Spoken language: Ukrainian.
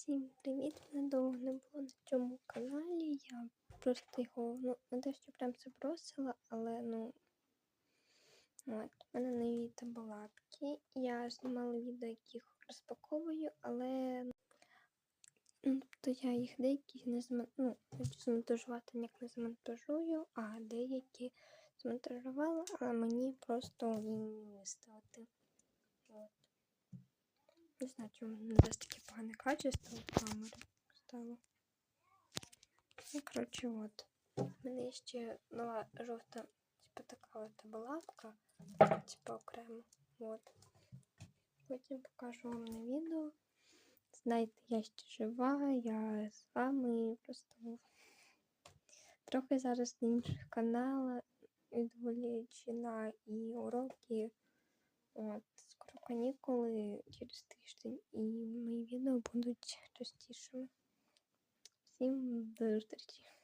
Всім привіт! Мене довго не було на цьому каналі. Я просто його, ну, не те, що прям забросила, але ну. От, в мене нові табалапки. Я знімала відео, яких розпаковую, але ну, тобто я їх деякі не змон... ну, змонтажувати, ніяк не змонтажую, а деякі змонтажувала, але мені просто лінь виставити. От. Не знаю, чому не дасть таке погане качество камери стало. Ну, коротше, от. У мене ще нова жовта, типу така от балапка, типу окремо. От. Потім покажу вам на відео. Знаєте, я ще жива, я з вами просто трохи зараз на інших каналах відволічена і уроки. От, канікули через тиждень, і мої відео будуть частішими. Всім до зустрічі!